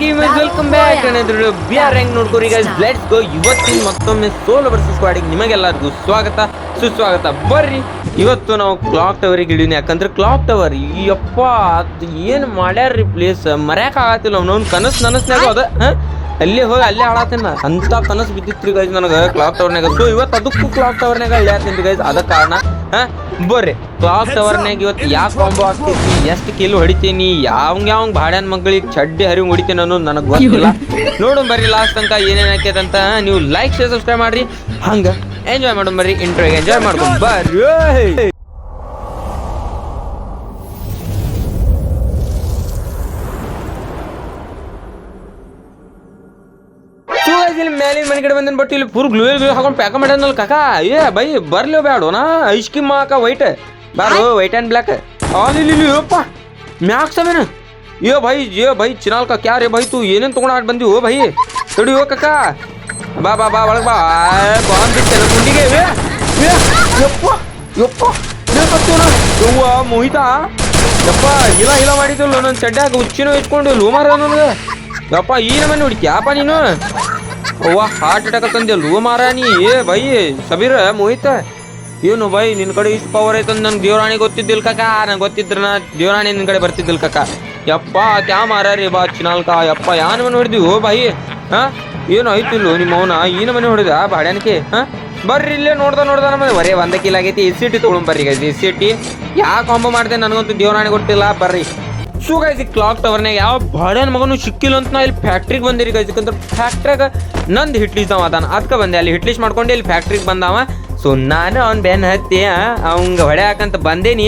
Gamers welcome back ಅನ್ನೋದ್ರ B R rank ನೋಡ್ಕೋರಿ guys let's go ಇವತ್ತಿನ ಮತ್ತೊಮ್ಮೆ ಸೋಲೋ ವರ್ಸಸ್ ಸ್ಕ್ವಾಡಿಗೆ ನಿಮಗೆಲ್ಲರಿಗೂ ಸ್ವಾಗತ. ಸುಸ್ವಾಗತ. ಬರ್ರಿ. ಇವತ್ತು ನಾವು ಕ್ಲಾಕ್ ಟವರಿಗೆ ಇಳಿದೀನಿ ಯಾಕಂದ್ರೆ ಕ್ಲಾಕ್ ಟವರ್ ಯಪ್ಪ ಅದು ಏನು ಮಾಡ್ಯಾರ್ರಿ ಪ್ಲೇಸ್ ಮರ್ಯಾಕ ಆಗತ್ತಿಲ್ಲ ಅವ್ನವ್ನ ಕನಸು ನನಸ್ನಾಗ ಅದ? ಅಲ್ಲೇ ಹೋಗಿ ಅಲ್ಲೇ ಹಾಳಾತೇನ ಅಂತ ಕನಸು ಬಿದ್ದಿತ್ತು ಗೈಸ್ ನನಗೆ ಕ್ಲಾಕ್ ಟವರ್ನಾಗ ಸೊ ಇವತ್ತು ಅದಕ್ಕೂ ಕ್ಲಾಕ್ ಟವರ್ನಾಗ ಇಳಿಯಾತೀನಿ ಗೈಸ್ ಅದ ಕಾರಣ ಹಾ? ಬರ್ರಿ. ಕ್ಲಾಕ್ ಟವರ್ನಾಗ ಇವತ್ತು ಯಾವ ಕಾಂಬೋ ಆಗ್ತೈತಿ ಎಷ್ಟು ಕಿಲ್ ಹೊಡಿತೀನಿ? ಯಾವಂಗ ಯಾವಂಗ ಭಾಡ್ಯಾನ ಮಗಳಿಗೆ ಚಡ್ಡಿ ಹರಿವು ಹೊಡಿತೀನಿ ಅನ್ನೋದು ನನಗೆ ಗೊತ್ತಿಲ್ಲ. ನೋಡು ಬರ್ರಿ ಲಾಸ್ಟ್ ತನಕ ಏನೇನು ಆಕೈತೆ ಅಂತ. ನೀವು ಲೈಕ್ ಶೇರ್ ಸಬ್ಸ್ಕ್ರೈಬ್ ಮಾಡ್ರಿ. ಹಂಗ ಎಂಜಾಯ್ ಮಾಡೋಣ ಬರ್ರಿ. ಇಂಟ್ರೋಗೆ ಎಂಜಾಯ್ ಮಾಡ್ಕೊಂಡು ಬರ್ರಿ. ಸೊ guys, ಇಲ್ಲಿ ಮೇಲಿನ ಮನೆ ಕಡೆ ಬಂದಿನ ಬಟ್ ಇಲ್ಲಿ ಪೂರ್ ಗ್ಲೂ ಗ್ಲೂ ಹಾಕೊಂಡು ಪ್ಯಾಕ ಮಾಡ್ಯಾನಲ್ಲ ಕಾಕ ಏ ಬೈ ಬರ್ಲಿ ಬೇಡೋನಾ ಐಸ್ ಕ್ರೀಮ್ ಹಾಕ white bar white and black ಅಲ್ಲಿ ಅಪ್ಪ ಮ್ಯಾಕ್ ಸಮೇನ ಏ ಭೈ ಏ ಭೈ ಚಿನಾಲ್ ಕಾ ಕ್ಯಾ ರೇ ಭೈ ತೂ ಏನೇನು ತೊಗೊಂಡು ಆಡ್ ಬಂದಿ ಓ ಭೈ ತಡಿ ಓ ಕಕ್ಕ ಬಾ ಬಾ ಬಾ ಒಳಗೆ ಬಾ ಬಾಂಬ್ ಬಿಟ್ಟೆಲ್ಲ ಗುಂಡಿಗೆ ಏ ಏ, ಯಪ್ಪ ಯಪ್ಪ ಏ ಕತ್ತೋನ ಯವ್ವ ಮೋಹಿತ ಯಪ್ಪ ಹಿಲ ಹಿಲ ಮಾಡಿದ್ದಲ್ಲ ನನ್ನ ಚಡ್ಡಾಗ ಹುಚ್ಚಿನ ಇಟ್ಕೊಂಡು ಲೋಮಾರ ನನಗೆ ಯಪ್ಪ ಈ ನಮ್ಮನೆ ಹೊಡಿತ್ಯಾಪ ನೀನು ಅವ್ವ ಹಾರ್ಟ್ ಅಟ್ಯಾಕ್ ತಂದೆಲ್ವ ಮಾರ ನೀ ಏ ಬೈ, ಸಬೀರ, ಮೋಹಿತ. ಏನು ಬೈ, ನಿನ್ ಕಡೆ ಇಷ್ಟು ಪವರ್ ಐತಂದ್ ನಂಗೆ ದೇವರಾಣಿ ಗೊತ್ತಿದ್ದಿಲ್ಲ ಕಾಕ? ನಂಗೆ ಗೊತ್ತಿದ್ರ ನಾ ದೇವರಾಣಿ ನಿನ್ ಕಡೆ ಬರ್ತಿದ್ದಿಲ್ಲ ಕಾಕ? ಯಪ್ಪ ಕ್ಯಾ ಮಾರ ರೀ ಬಾ ಚಿನಾಲ್ಕ. ಯಪ್ಪ, ಯಾನ ಮನೆ ಹೊಡೆದಿ ಓ ಬಾಯಿ ಹಾಂ? ಏನು ಆಯ್ತಿಲ್ಲ ನಿಮ್ಮ ಅವನ? ಈನ ಮನೆ ಹೊಡೆದ ಬಾಡ್ಯಾನಕ್ಕೆ? ಹಾಂ? ಬರ್ರಿ, ಇಲ್ಲೇ ನೋಡ್ದ ನೋಡ್ದ ನಮ್ಮನೆ ಬರೇ ಒಂದ ಕಿಲ್ ಆಗೈತಿ ಎಸ್ ಸಿ ಟಿ ತೊಗೊಂಡ್ ಬರ್ರಿ ಎಸ್ ಸಿ ಟಿ ಯಾಕೆ ಕಾಂಬೋ ಮಾಡ್ದೆ, ನನಗಂತೂ ದೇವರಾಣಿ ಗೊತ್ತಿಲ್ಲ. ಬರ್ರಿ. ಸೊ ಗೈಸ್ ಈ ಕ್ಲಾಕ್ ಟವರ್ನಾಗ ಯಾವ ಬಾಡ್ಯಾನ ಮಗನು ಸಿಕ್ಕಿಲ್ಲ ಅಂತ ನಾ ಇಲ್ಲಿ ಫ್ಯಾಕ್ಟ್ರಿಗೆ ಬಂದಿರಿ ಗೈಸ್ ಯಾಕಂದ್ರೆ ಫ್ಯಾಕ್ಟ್ರಿಯಾಗ ನಂದು ಹಿಟ್ಲಿಸ್ ಅವ ಅದಾನ. ಅದಕ್ಕೆ ಬಂದೆ. ಅಲ್ಲಿ ಹಿಟ್ಲಿಸ್ ಮಾಡ್ಕೊಂಡು ಇಲ್ಲಿ ಫ್ಯಾಕ್ಟ್ರಿಗೆ ಬಂದವ ಸೊ ನಾನು ಅವ್ನ ಬೆನ್ ಹತ್ತಿ ಅವಂಗ ಹೊಡ್ಯಾಕಂತ ಬಂದೇನಿ.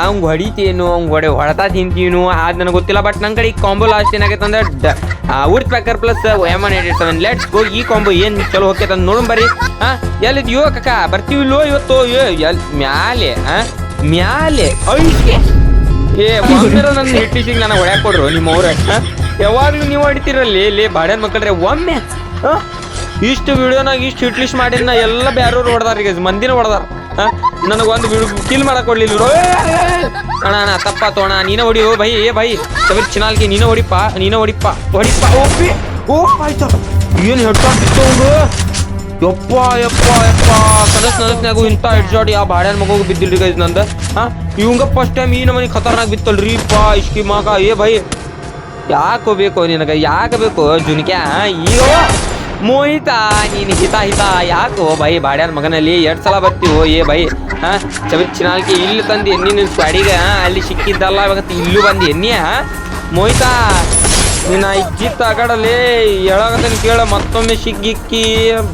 ಅವಂಗೆ ಹೊಡಿತೇನು ಅವ್ನ ಹೊಡೆ ಹೊಡೆತಾ ತಿಂತೀನು. ಅದು ನನಗೆ ಗೊತ್ತಿಲ್ಲ ಬಟ್ ನನ್ನ ಕಡೆ ಈ ಕಾಂಬೋ ಲಾಸ್ಟ್ ಏನಾಗೈತೆ ಅಂದ್ರೆ woodpecker plus M one eight seven let's go ಈ ಕಾಂಬೋ ಏನು ಚಲೋ ಹೋಗ್ತೈತೆ ಅಂತ ನೋಡೋಣ ಬರ್ರಿ. ಹಾಂ ಎಲ್ಲಿದ್ಯೋ ಕಕ್ಕ? ಬರ್ತೀವಿ ಇಲ್ಲೋ ಇವತ್ತು? ಅಯ್ಯೋ ಎಲ್, ಮ್ಯಾಲೆ ಹಾಂ ಮ್ಯಾಲೆ. ಐಕೆ ಏ ಒಮ್ಮೆ ನನ್ನ ಹಿಟ್ಟಿಸಿಗೆ ನನಗೆ ಹೊಡ್ಯಾಕ ಕೊಡ್ರು ನಿಮ್ಮ ಅವ್ರ ಯಾವಾಗ್ಲೂ ನೀವು ಹೊಡಿತೀರಲ್ಲಿ ಲೇ ಬಾಡ್ಯಾನ ಮಕ್ಕಳ್ರೆ, ಒಮ್ಮೆ? ಇಷ್ಟು ವಿಡಿಯೋನಾಗ ಇಷ್ಟು ಹಿಟ್ಲಿಸ್ಟ್ ಮಾಡಿ ನಾ ಎಲ್ಲ ಬ್ಯಾರೋರು ಹೊಡ್ದಾರ ಈಗ, ಮಂದಿನ ಹೊಡ್ದಾರ ನನಗೆ ಒಂದು ಕಿಲ್ ಮಾಡಕ್ ಕೊಡ್ಲಿಲ್ಲ ಅಣ್ಣ ಅಣ್ಣ ತಪ್ಪಾತು ಅಣ್ಣ, ನೀನ ಹೊಡಿ, ಓ ಭೈ ಏ ಭೈ ಸಬೀರ್ ಚಿನಾಲ್ಗೆ ನೀನ ಹೊಡಿಪ್ಪ ನೀನ ಹೊಡಿಪ್ಪ ಹೊಡಿಪ್ಪ ಓ ಪಿ ಓ ಆಯ್ತು ಏನು ಹೆಡ್ಸಾಕ್ತಿತ್ತು ಅವ್ನು? ಯಪ್ಪ ಯಪ್ಪ ಯಪ್ಪ, ಕನಸ್ ನನಸ್ನಾಗು ಇಂಥ ಹೆಡ್ಶಾಟ್ ಆ ಬಾಡ್ಯಾನ ಮಗು ಬಿದ್ದಿಲ್ರಿ ಗೈಸ್ ನಂದು, ಹಾ? ಇವಂಗ ಫಸ್ಟ್ ಟೈಮ್ ಈ ನಮನಿ ಖತರ್ನಾಕ್ ಬಿತ್ತಲ್ರಿ, ಪಾ ಇಷ್ಕಿ ಮಾಕ. ಏ ಭೈ, ಯಾಕೋ ಬೇಕು ನಿನಗ, ಯಾಕೆ ಬೇಕು ಜುನ್ಕ್ಯಾ? ಈಗ, ಮೋಹಿತ, ನೀನು ಹಿತ ಹಿತ, ಯಾಕೋ ಬೈ ಬಾಡ್ಯಾನ ಮಗನಲ್ಲಿ ಎರಡು ಸಲ ಬರ್ತೀವೋ, ಏ ಬೈ ಹಾಂ? ಚವಿ ಚಿನಾಲ್ಕಿ ಇಲ್ಲಿ ತಂದು ಎನ್ನಿ ನಿನ್ನ ಸ್ಕ್ವಾಡಿಗೆ ಅಲ್ಲಿ ಸಿಕ್ಕಿದ್ದಲ್ಲ ಇವಾಗ ಇಲ್ಲೂ ಬಂದು ಎಣ್ಣೆ ಮೋಹಿತ, ನಿನ್ನ ಇಜ್ಜಿತ್ ಅಗಡಲ್ಲಿ ಹೇಳಕತ್ತೇನೆ ಕೇಳ, ಮತ್ತೊಮ್ಮೆ ಸಿಗ್ಗಿಕ್ಕಿ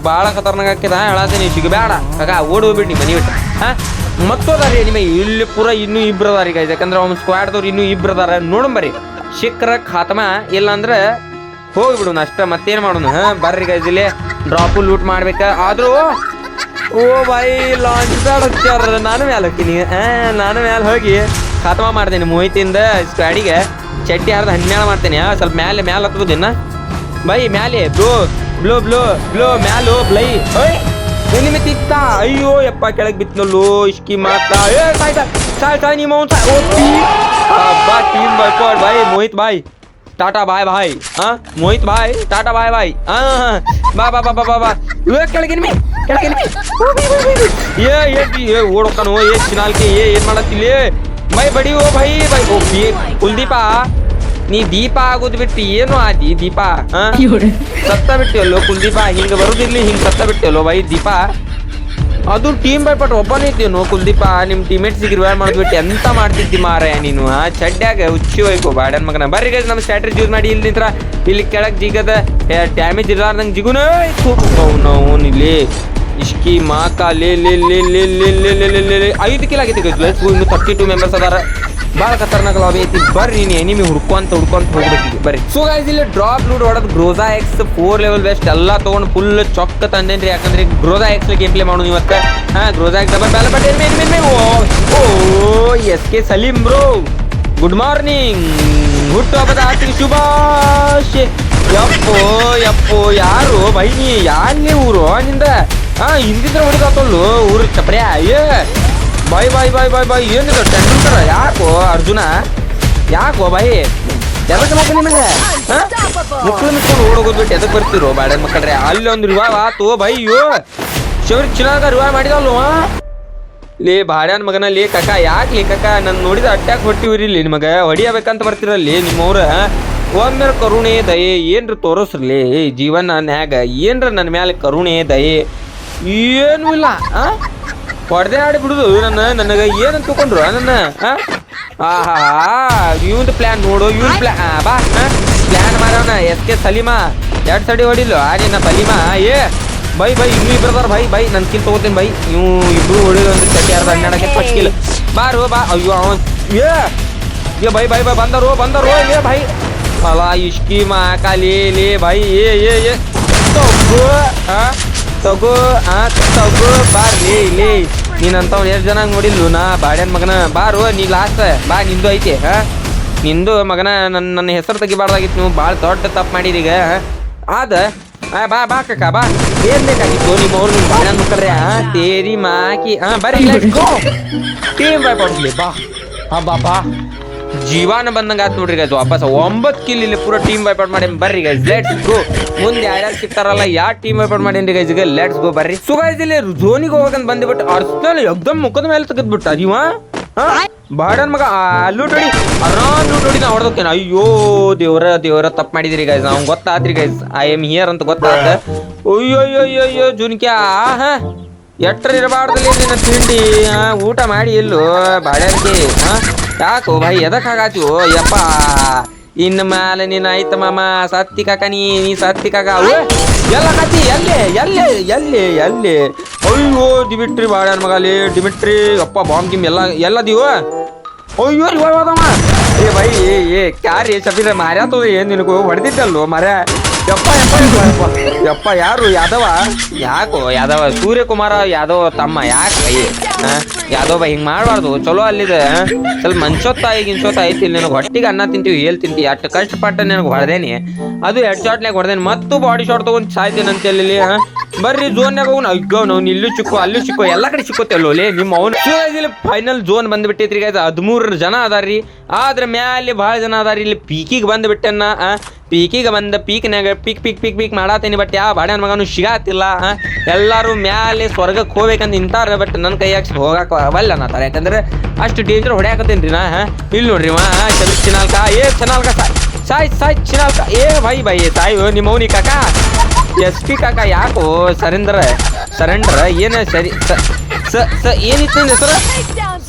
ಭಾಳ ಖತರ್ನಾಕ್ ಹಾಕಿದ ಹೇಳತ್ತೀನಿ ಸಿಗಬೇಡ ಓಡ್ ಓಡಿ ಹೋಗ್ಬಿಡಿ ಮನಿ ಬಿಟ್ಟು, ಹಾ? ಮತ್ತೋದಾರಿ ನಿಮಗೆ ಇಲ್ಲಿ ಪೂರ ಇನ್ನೂ ಇಬ್ರು ಅದಾರಿ ಈಗ. ಯಾಕಂದ್ರೆ ಅವ್ನ ಸ್ಕ್ವಾಡ್ದವ್ರು ಇನ್ನೂ ಇಬ್ರು ಅದಾರ. ನೋಡಂಬರಿ ಶಿಕ್ರ ಖಾತಮ, ಇಲ್ಲಾಂದ್ರೆ ಹೋಗ್ಬಿಡು ಅಷ್ಟ. ಮತ್ತೇನು ಮಾಡೋಣ? ಹಾಂ, ಬರ್ರಿ ಗೈಸ್ ಇಲ್ಲಿ ಡ್ರಾಪು ಲೂಟ್ ಮಾಡ್ಬೇಕ. ಆದರೂ, ಓ ಬಾಯಿ ಲಾಂಚ್ ನಾನು ಮ್ಯಾಲ ಹೋಗ್ತೀನಿ. ನಾನು ಮ್ಯಾಲ ಹೋಗಿ ಖಾತಮ ಮಾಡ್ತೇನೆ ಮೋಹಿತಿಂದ ಸ್ಕ್ವಾಡಿಗೆ ಚಟ್ಟಿ ಹರಿದು ಹನ್ನೆರಡು ಮಾಡ್ತೇನೆ. ಸ್ವಲ್ಪ ಮ್ಯಾಲೆ ಮ್ಯಾಲೆ ಹತ್ಬೋದಿನ್ನ ಬೈ, ಮ್ಯಾಲೆ. ಬ್ಲೋ ಬ್ಲೋ ಬ್ಲೋ ಬ್ಲೋ, ಮ್ಯಾಲೋ, ಬ್ಲೈ. ಓಯ್! ಎನಿಮೆ ತಿತ್ತ ಅಯ್ಯೋ ಯಪ್ಪ ಕೆಳಗೆ ಬಿತ್ತನಲ್ಲೋ ಇಷ್ಕಿ ಮಾತಾ ಏ ಸಾಯ್ ಸಾಯ್ ಸಾಯ್ ನಿಮ್ಮ ಅವ್ನು ಸಾಯ್ ಓಪಿ ಅಬ್ಬಾ ಟೀಮ್ ವರ್ಕೌಟ್ ಭಾಯ್ ಮೋಹಿತ್ ಭಾಯ್ टाटा बाय भाई हाँ मोहित भाई टाटा बाय भाई हाँ बा बा बा बा बा बा ये ಕೆಳಗಿನ ಮೇ ಕೆಳಗಿನ ಮೇ ये ये ये ಓಡೋಕನು ये ಚಿನಾಲ್ಕೆ ये ಏನ್ ಮಾಡತ್ತಿಲ್ಲ ಮೈ ಬಡಿ ಓ ಭಾಯಿ ಭಾಯಿ ಓ ಕುಲ್ದೀಪಾ ನೀ ದೀಪ ಆಗೋದು ಬಿಟ್ಟು ಏನು ಆದಿ ದೀಪ ಸತ್ತ ಬಿಟ್ಟಿವಲ್ಲೋ ಕುಲ್ದೀಪ ಹಿಂಗ ಬರುದಿರ್ಲಿ ಹಿಂಗ ಸತ್ತ ಬಿಟ್ಟಿವಲ್ಲೋ ವೈ ದೀಪ ಅದು ಟೀಮ್ ಬೈ ಪಟ್ ಒಬ್ಬನೇ ಇದ್ದೀನು ಕುಲ್ದೀಪ ನಿಮ್ ಟೀಮೇಟ್ಸ್ ರಿವೈವ್ ಮಾಡ್ಬಿಟ್ಟು ಎಂತ ಮಾಡ್ತಿದ್ದಿ ಮಾರಾಯ ನೀನು ಆ ಚಡ್ಡ್ಯಾಗ ಹುಚ್ಚಿ ಹೋಯ್ಕೋ ಬಾಡನ್ ಮಗನ ಬರ್ರಿ ಗೈಸ್ ನಮ್ಮ ಸ್ಟ್ರಾಟಜಿ ಯೂಸ್ ಮಾಡಿ ಇಲ್ಲಿ ನಿಂತ್ರ ಇಲ್ಲಿ ಕೆಳಗ್ ಜಿಗದ ಡ್ಯಾಮೇಜ್ ಇರ್ಲಾರ್ದಂಗ್ ಜಿಗುನ ನಾವು ಇಲ್ಲಿ ಇಷ್ಕಿ ಮಾಕ ಲೇ ಲೇ ಲೇ ಲೇ ಲೇ ಲೇ ಲೇ ಲೇ ಲೇ ಲೇ ಐದು ಕಿಲ್ ಆಗೈತಿ ಗೈಸ್ ಇನ್ನು ತರ್ಟಿ ಟು ಮೆಂಬರ್ಸ್ ಅದಾರ ಭಾಳ ಖತರ್ನಾಕ್ ಲಾಬಿ ಐತಿ. ಬರ್ರಿ ನೀನು ಎನಿಮಿ ಹುಡ್ಕೊಂತ ಹುಡ್ಕೊಂತ ಹೋಗ್ಬೇಕಿದೆ ಬರ್ರಿ. ಸೊ ಗೈಸ್ ಇಲ್ಲಿ drop loot ಹೊಡೆದ್ Groza X four level best ಎಲ್ಲ ತಗೊಂಡು ಫುಲ್ ಚೊಕ್ಕ ತಂದೇನ್ರಿ ಯಾಕಂದ್ರೆ ಗ್ರೋಜಾ ಎಕ್ಸ್ ಗೇಮ್ ಪ್ಲೇ ಮಾಡೋದು ಇವತ್ತು. ಹಾ ಗ್ರೋಜಾ ಎಕ್ಸ್ ಡಬಲ್ ಬ್ಯಾಲ but enemy O S K Salim bro good morning ಹುಟ್ಟುಹಬ್ಬದ ಆರ್ಥಿಕ ಶುಭಾಶ್. ಯಪ್ಪೋ ಯಪ್ಪೋ, ಯಾರು? ಬೈನಿ ನೀವು ಊರು? ನಿಂದ? ಹಾ, ಹಿಂದಿದ್ರೆ ಹೊಡಿದಾತಲ್ಲು ಊರು ಚಪ್ರ್ಯಾ ಏ ಬಾಯ್ ಬಾಯ್ ಬಾಯ್ ಬಾಯ್ ಬಾಯ್. ಏನಿದೆ ಟೆಂಡೂಲ್ಕರ್ ಯಾಕೋ ಅರ್ಜುನ? ಯಾಕೋ ಬಾಯ್? ಎದಕ್ಕೆ ಬೇಕು ನಿಮಗೆ? ಮಕ್ಕಳು ಮಿಕ್ಕೊಂಡು ಮುಚ್ಕೊಂಡು ಓಡೋಗೋದು ಬಿಟ್ಟು ಎದಕ್ಕೆ ಬರ್ತಿರೋ ಬಾಡ ಮಕ್ಕಳ್ರೆ? ಅಲ್ಲಿ ಒಂದು ರಿವಾವ್ ಆತು ಬೈ ಅಯ್ಯೋ ಚಿನಾಗ ಚಿನ್ನಾಗ ರಿವಾವ್ ಮಾಡಿದಲ್ವ? ಲೇ ಬಾಡ್ಯಾನ ಮಗನ ಲೇ ಕಕ್ಕ ಯಾಕೆ ಲೇ ಕಕ್ಕ ನನ್ನ ನೋಡಿದ ಅಟ್ಯಾಕ್ ಹೊಟ್ಟಿ ಉರಿಲಿ ನಿಮಗೆ. ಹೊಡಿಯಬೇಕಂತ ಬರ್ತಿರಲ್ಲಿ ನಿಮ್ಮವ್ರ. ಒಮ್ಮೆ ಕರುಣೆ, ದಯೆ. ಏನ್ರ ತೋರಿಸ್ರಲಿ? ಜೀವನ ನ್ಯಾಗ. ಏನ್ರ ನನ್ನ ಮ್ಯಾಲೆ ಕರುಣೆ, ದಯೆ? ಏನೂ ಇಲ್ಲ ಆ ಹೊಡೆದೇ ಆಡಿ ಬಿಡುದು ನನ್ನ, ನನಗೆ ಏನಂತ ತಿಳ್ಕೊಂಡ್ರು ನನ್ನ ಆಹಾ ಇವಂದು ಪ್ಲ್ಯಾನ್ ನೋಡು ಇವನ್ ಪ್ಲಾನ್ ಬಾ ಪ್ಲ್ಯಾನ್ ಮಾರವನ ಎಸ್ ಕೆ ಸಲೀಮಾ, ಎರಡು ಸಡಿ ಹೊಡಿಲು ಆ, ನಿನ್ನ ಸಲೀಮಾ ಏ, ಬೈ ಬೈ, ಇನ್ನೂ ಇಬ್ಬರು ಅದಾರ, ಬೈ ಬೈ ನನ್ನ ಕಿಲ್ ತಗೋತೀನಿ, ಬೈ. ಇವು ಇಬ್ರು ಹೊಡಿದು ಒಂದು ಚಟ್ಟಿ ಅರ್ಧ ಹನ್ನೆರಡಕ್ಕೆ ಫಸ್ಟ್ ಕಿಲ್ ಬಾರು ಬಾ, ಅಯ್ಯೋ, ಅವನ್, ಏ ಏ, ಬೈ ಬೈ ಬೈ, ಬಂದರು ಬಂದರು, ಏ, ಬೈ. ಅಲ್ಲ ಇಷ್ಕಿ ಮಾಕಾಲಿ ಲೇ ಬೈ, ಏ ಏ ಏ. ಆ? ತಗೋ ಆ ತಗೋ ಬಾರ್ ಲೇ ನೀನಂತವ್ ಎಷ್ಟು ಜನ ನೋಡಿಲ್ಲು? ನಾ ಬಾಡ್ಯನ್ ಮಗನ. ಬಾರು ನೀ ಲಾಸ್ಟ್ ಬಾ ನಿಂದು ಐತಿ ಹಾ? ನಿಂದು ಮಗನ ನನ್ನ ನನ್ನ ಹೆಸರು ತೆಗಿಬಾರ್ದಾಗಿತ್ತು ನೀವು. ಭಾಳ ದೊಡ್ಡ ತಪ್ಪು ಮಾಡಿದೀಗ ಈಗ ಆದ ಬಾ ಬಾ ಕಕ್ಕ ಬಾ. ಏನ್ ಬೇಕಾಗಿತ್ತು? ನಿಮ್ಮ ಅವ್ರು ನಿಮ್ಮ ಬಾಡ್ಯನ್ ಮಕ್ಕಳ್ರೆ ಹಾ ತೇರಿ ಮಾಕಿ ಹಾ ಬರೀ ಟೀಮ್ ಬಾಯ್ ಬಾ. ಹಾ ಬಾ ಬಾ. ಜೀವಾನ ಬಂದಂಗ ಆತ್ ನೋಡ್ರಿ ಗೈಸ್ ವಾಪಸ್ ಒಂಬತ್ತು ಕಿಲ್ ಇಲ್ಲಿ ಪೂರ ಟೀಮ್ ವೈಪೌಟ್ ಮಾಡಿ ಬರ್ರಿ ಗೈಸ್ ಲೆಟ್ಸ್ ಗೋ ಮುಂದೆ ಯಾರ್ಯಾರು ಸಿಗ್ತಾರಲ್ಲ ಯಾ ಟೀಮ್ ವೈಪೌಟ್ ಮಾಡೇನ್ರಿ ಗೈಸ್ ಈಗ? ಲೆಟ್ಸ್ ಗೋ ಬರ್ರಿ. ಸೊ ಗೈಸ್ ಇಲ್ಲಿ ಝೋನಿಗೆ ಹೋಗಂತ ಬಂದ್ಬಿಟ್ಟು ಅರ್ಸ್ನಲ್ ಎಕ್ದಮ್ ಮುಖದ ಮೇಲೆ ತೆಗೆದ್ಬಿಟ್ಟ. ಇವ ಬಾಡನ್ ಮಗ ಆ, ಲೂಟ್ ಹೊಡಿ. ಆರಾಮ್ ಲೂಟ್ ಹೊಡಿ ನಾ ಹೊಡೆದೋಕೇನ ಅಯ್ಯೋ ದೇವ್ರ ದೇವ್ರ ತಪ್ಪು ಮಾಡಿದಿರಿ ಗೈಸ್ ನಾವು ಗೊತ್ತಾತ್ರಿ ಗೈಸ್ ಐ ಎಂ ಹಿಯರ್ ಅಂತ ಗೊತ್ತಾತ. ಅಯ್ಯೋ ಅಯ್ಯೋ ಅಯ್ಯೋ ಅಯ್ಯೋ ಜುನ್ಕ್ಯಾ ಹಾ ಎಟ್ರ ಇರಬಾರ್ದಲ್ಲಿ ನಿನ್ನ ತಿಂಡಿ ಊಟ ಮಾಡಿ ಇಲ್ಲು ಬಾಡ್ಯಾರಿಗೆ ಹಾ ಯಾಕೋ ಭಾಯಿ ಎದಕ್ಕೆ ಹಾಗಾತಿವು ಯಪ್ಪ? ಇನ್ನು ಮೇಲೆ ನೀನು ಆಯ್ತ ಮಾಮ, ಸತ್ತಿ ಕಾಕ ನೀ ನೀ ಸತ್ತಿ ಕಾಕ ಎಲ್ಲ ಕತಿ ಎಲ್ಲಿ ಎಲ್ಲಿ ಎಲ್ಲಿ ಎಲ್ಲಿ? ಅಯ್ಯೋ, ಡಿಮಿಟ್ರಿ ಬಾಡ್ಯಾನ ಮಗಲಿ ಡಿಮಿಟ್ರಿ ಅಪ್ಪ ಬಾಂಬ್ ಗಿಮ್ ಎಲ್ಲ, ಎಲ್ಲದೀವ? ಅಯ್ಯೋ ಇವಾಗ ಏ ಬೈ ಏ ಏ, ಕ್ಯಾರಿ, ಶಬೀರ ಮಾರ್ಯಾತದ ಏನ್ ನಿನಗೂ ಹೊಡೆದಿದ್ದಲ್ವ ಮರ ಯಪ್ಪ ಯಪ್ಪ ಯಪ್ಪ ಯಪ್ಪ. ಯಾರು? ಯಾದವ? ಯಾಕೋ? ಯಾದವ? ಸೂರ್ಯಕುಮಾರ, ಯಾದವ ತಮ್ಮ, ಯಾಕೆ? ಬೈ ಯಾದವ ಹಿಂಗ್ ಮಾಡಬಾರ್ದು. ಚಲೋ ಅಲ್ಲಿದೆ ಸ್ವಲ್ಪ ಮನ್ಸೊತ್ತ ಈಗ ಇನ್ಸೊತ್ತ ಐತಿ. ಇಲ್ಲಿ ನಿನಗೆ ಹೊಟ್ಟಿಗೆ ಅನ್ನ ತಿಂತೀವಿ ಹೇಳ್ ತಿಂತೀವಿ. ಅಷ್ಟು ಕಷ್ಟಪಟ್ಟು ನಿನಗೆ ಹೊಡೆದೇನಿ. ಅದು ಹೆಡ್ ಶಾಟ್ನಾಗ ಹೊಡೆದೇನಿ. ಮತ್ತು ಬಾಡಿ ಶಾಟ್ ತೊಗೊಂಡು ಸಾಯ್ತೇನೆ ಅಂತ ಹೇಳಿ ಹಾ ಬರ್ರಿ ಝೋನ್ಯಾಗ ಅವ್ನು ಅಯ್ಯೋ, ನಾವು ಇಲ್ಲೂ ಚಿಕ್ಕೋ, ಅಲ್ಲೂ ಚಿಕ್ಕೋ, ಎಲ್ಲ ಕಡೆ ಚಿಕ್ಕೋತೇವೆ ಲೇ, ನಿಮ್ಮ ಅವನು. ಫೈನಲ್ ಝೋನ್ ಬಂದ್ಬಿಟ್ಟೈತ್ರಿ ಗೈಸ್ ಹದಿಮೂರು ಜನ ಅದಾರ್ರಿ. ಆದ್ರೆ ಮ್ಯಾಲೆ ಭಾಳ ಜನ ಅದಾರಿ ಇಲ್ಲಿ ಪೀಕಿಗೆ ಬಂದ್ಬಿಟ್ಟೆನ್ನ ಪೀಕಿಗೆ ಬಂದ ಪೀಕ್ನ್ಯಾಗ ಪೀಕ್ ಪೀಕ್ ಪೀಕ್ ಪೀಕ್ ಮಾಡಾತೀನಿ ಬಟ್ ಯಾವ ಬಾಡ್ಯಾನ ಮಗನು ಸಿಗಾತಿಲ್ಲ ಎಲ್ಲರೂ ಮ್ಯಾಲೆ ಸ್ವರ್ಗಕ್ಕೆ ಹೋಗ್ಬೇಕಂತ ನಿಂತಾರ ಬಟ್ ನನ್ನ ಕೈಯಾಗ ಹೋಗಾಕ ಅವಲ್ಲ ಅನ್ನತ್ತಾರ ಯಾಕಂದ್ರೆ ಅಷ್ಟು ಡೇಂಜರ್ ಹೊಡ್ಯಾಕತ್ತೇನ್ರಿ ನಾ ಇಲ್ಲಿ ನೋಡ್ರಿ ಮಾ ಚಂದ್ರ ಚಿನಾಲ್ಕ. ಏ, ಚನಾಲ್ಕ ಸಾಯ್ ಸಾಯ್ ಸಾಯ್, ಚಿನಾಲ್ಕ. ಏ, ಬೈ ಬೈ, ಸಾಯ್ ನಿಮ್ಮ ಅವನಿ ಕಾಕ. ಎಸ್ ಪಿ ಕಾಕ ಯಾಕೋ ಸರೇಂದ್ರ ಸರೇಂದ್ರ ಏನ ಸರಿ, ಸ ಸ ಏನಿತ್ತು ನಿನ್ನ ಹೆಸರು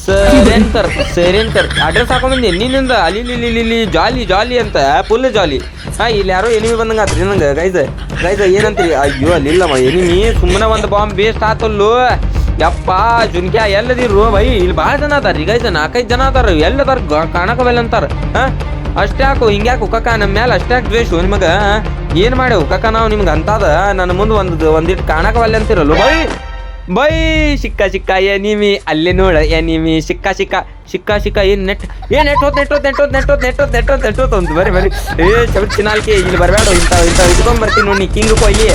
ಸರೇಂತರ್ ಸರೆಂಕರ್ ಅಡ್ರೆಸ್ ಹಾಕೊಂಡ್ಬಂದಿ ನಿನ್ನಿಂದ ಅಲ್ಲಿ, ಇಲ್ಲಿ ಇಲ್ಲಿ ಜಾಲಿ ಜಾಲಿ ಅಂತ ಫುಲ್ ಜಾಲಿ. ಹಾ, ಇಲ್ಲಿ ಯಾರೋ ಎನಿಮಿ ಬಂದಂಗ ಆತ್ರಿ ನಂಗೆ ಗೈಸ್ ಗೈಸ್ ಏನಂತೀರಿ? ಅಯ್ಯೋ, ಅಲ್ಲಿಲ್ಲಮ್ಮ. ಎನಿಮಿ ಸುಮ್ಮನೆ ಒಂದು ಬಾಂಬ್ ಬೇಸ್ಟ್ ಆತಲ್ಲೋ. ಯಪ್ಪ, ಜುನ್ಕ್ಯಾ ಎಲ್ಲದಿರು ಬೈ ಇಲ್ಲಿ ಭಾಳ ಜನ ಅದಾರ ಗೈಸ್ ನಾಲ್ಕೈದು ಜನ ಅದಾರ? ಎಲ್ಲದಾರ ಕಾಣಕವೆಲ್ಲ ಅಂತಾರ. ಹಾ ಅಷ್ಟ್ಯಾಕು ಹಿಂಗ್ಯಾಕು, ಕಕ್ಕ ನಮ್ಮ ಮೇಲೆ ಅಷ್ಟ್ಯಾಕ್ ದ್ವೇಷ ನಿಮಗ? ಏನ್ ಮಾಡೇವು ಕಕ್ಕ ನಾವು ನಿಮ್ಗೆ ಅಂತದ, ನನ್ನ ಮುಂದೆ ಒಂದು ಒಂದಿಟ್ಟು ಕಾಣಕವಲ್ಲ ಅಂತಿರಲ್ಲ. ಬೈ ಬೈ ಸಿಕ್ಕ ಸಿಕ್ಕ ಎನಿಮಿ, ಅಲ್ಲೇ ನೋಡ, ಎನಿಮಿ ಸಿಕ್ಕ ಸಿಕ್ಕ ಸಿಕ್ಕ ಸಿಕ್ಕ ಏನ್ ನೆಟ್ ಏ ನೆಟ್ ಹೋತ್ ನೆಟ್ ಹೋತ್ ನೆಟ್ ಹೋತ್ ನೆಟ್ ಹೋತ್ ನೆಟ್ ಹೋತ್ ನೆಟ್ ಹೋತ್ ನೆಟ್ ಹೋತ್ ಅಂತ ಬರಿ ಬರಿ. ಏ ಚೌಚಿ ಚಿನಾಲ್ಕೆ, ಇಲ್ಲಿ ಬರಬೇಡ ಇಂಥ ಇಂಥ ಇಟ್ಕೊಂಡ್ ಬರ್ತೀನಿ ನೋಡಿ, ನೀ ಕಿಂಗ್ ಕೊಯ್ಲಿ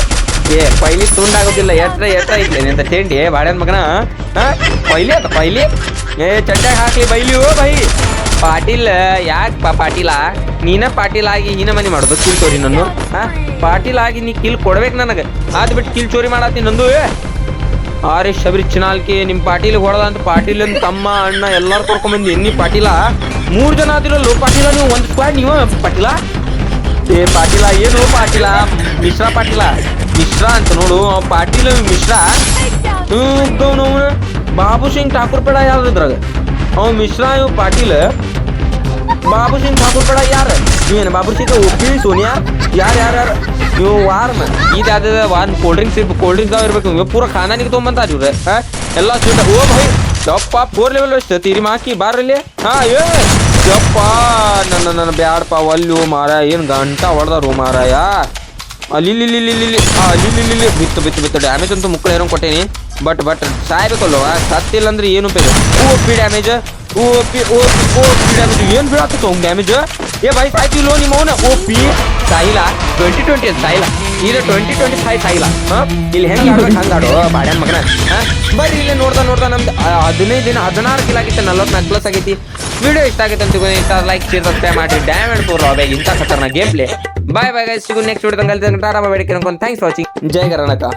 ಏ ಕೊಯ್ಲಿ ತುಂಡಾಗೋದಿಲ್ಲ ಎಟ್ರ ಎಟ್ರ ಇಲ್ಲ ನಿಂತ ತಿಂಡಿ ಬಾಳೆ ಮಗನ, ಹಾಂ ಕೊಯ್ಲಿ ಅಂತ ಕೊಯ್ಲಿ ಏ ಚಡ್ಡಾಗ ಹಾಕ್ಲಿ, ಬೈಲಿ, ಓ, ಬೈ. ಪಾಟೀಲ್, ಯಾಕೆ ಪಾಟೀಲ? ನೀನ ಪಾಟೀಲ್ ಆಗಿ ಹೀನ ಮನಿ ಮಾಡೋದು ಚೋರಿ ನಾನು ಹಾ? ಪಾಟೀಲ್ ಆಗಿ ನೀ ಕಿಲ್ ಕೊಡ್ಬೇಕು ನನಗೆ. ಅದು ಬಿಟ್ಟು ಕಿಲ್ ಚೋರಿ ಮಾಡತ್ತೀನಿ ನಂದು. ಆರ್ ಶಬರಿ ಚಿನಾಲ್ಕಿ ನಿಮ್ಮ ಪಾಟೀಲ್ ಹೊಡೆದ ಅಂತ ಪಾಟೀಲ್ ತಮ್ಮ, ಅಣ್ಣ ಎಲ್ಲಾರು ಕರ್ಕೊಂಬಂದಿ. ಎನ್ನಿ ಪಾಟೀಲ? ಮೂರು ಜನ ಆದಿರಲ್ಲ ಪಾಟೀಲ ನೀವು? ಒಂದು ಸ್ಕ್ವಾಡ್ ನೀವು ಪಾಟೀಲ? ಏ ಪಾಟೀಲ, ಏನು ಪಾಟೀಲ? ಮಿಶ್ರಾ ಪಾಟೀಲ? ಮಿಶ್ರಾ ಅಂತ ನೋಡು. ಪಾಟೀಲ್ ಮಿಶ್ರಾ? ಹ್ಞೂ ಬಾಬು ಸಿಂಗ್ ಠಾಕೂರ್ ಪೇಡ ಯಾವ್ದ್ರಾಗ ಅವ್ ಮಿಶ್ರಾ ಇವ್ ಪಾಟೀಲ್. ಬಾಬು ಸಿಂಗ್ ಠಾಕೂರ್ ಪೇಡ ಯಾರು ಏನು ಬಾಬು ಸಿಂಗ್ ಸೋನಿಯಾ ಯಾರು ಯಾರು ಯಾರು ಇವು ವಾರ್ ಇದು ಯಾವ್ದು ಒಂದು ಕೋಲ್ಡ್ ಡ್ರಿಂಕ್ಸ್ ಇರ್ಬೇಕು ಕೋಲ್ಡ್ ಡ್ರಿಂಕ್ಸ್ ಇರ್ಬೇಕು ಇವ್ ಪೂರ ಖಾನಾನಿಗೆ ತೊಗೊಂಬಂತಾರ ಇವ್ರೆ ಹಾ ಎಲ್ಲ ಸ್ವೀಟ್ ಓ ಭೈ ಯಪ್ಪ ಫೋರ್ ಲೆವೆಲ್ ಅಷ್ಟು ತೀರಿ ಮಾಕಿ ಬಾರಲ್ಲಿ ಹಾಂ ಏ ಯಪ್ಪ ನನ್ನ ನನ್ನ ಬ್ಯಾಡಪ್ಪ ಒಲ್ಲು ಮಾರ ಏನು ಗಂಟ ಹೊಡೆದಾರು ಮಾರಾಯ ಅಲ್ಲಿ ಅಲ್ಲಿ ಬಿತ್ತು ಬಿತ್ತು ಬಿತ್ತು ಡ್ಯಾಮೇಜ್ ಅಂತೂ ಮುಕ್ಕಳು ಏನೋ ಕೊಟ್ಟೇನಿ ಬಟ್ ಬಟ್ ಸಾಯ್ಬೇಕಲ್ವ ಸತ್ತಿಲ್ಲ ಅಂದ್ರೆ ಏನು ಉಪಯೋಗ O P damage O P O P O P damage ಏನು ಬೀಳಾತಿತ್ತು ಅವ್ನು ಡ್ಯಾಮೇಜ್ ಏ ಬೈ ಸಾಯ್ತಿಲ್ಲೋ ನಿಮ್ಮ ಅವನ? ಓ ಪಿ ಸಾಯಿಲ್ಲ ಟ್ವೆಂಟಿ ಟ್ವೆಂಟಿ ಅಂತ ಸಾಯಿಲ್ಲ ಟ್ವೆಂಟಿ ಟ್ವೆಂಟಿ ಫೈವ್ ಇಲ್ಲಿ ಮಗನ. ಹಾಂ? ಇಲ್ಲಿ ನೋಡ್ತಾ ನೋಡ್ತಾ ನಮ್ದು ಹದಿನೈದು ದಿನ, ಹದಿನಾರು ಕಿಲೋ ಆಗಿತ್ತು ನಲ್ವತ್ನಾಲ್ಕು ಪ್ಲಸ್ ವಿಡಿಯೋ ಇಷ್ಟ ಆಗೈತೆ ಅಂತ ಇಷ್ಟ ಲೈಕ್ ಶೇರ್ ಸಬ್ಸ್ಕ್ರೈಬ್ ಮಾಡಿ. ಡ್ಯಾಮ್ ಅಂಡ್ ಪೂರ್ ಇಂಥ ಖತರ್ನಾಕ್ game play bye bye guys ಸಿಗು ನೆಕ್ಸ್ಟ್ ವಿಡಿಯೋ ಕಲಿತ ಥ್ಯಾಂಕ್ಸ್ ಫಾರ್ ವಾಚಿಂಗ್ ಜೈ ಕರ್ನಾಟಕ.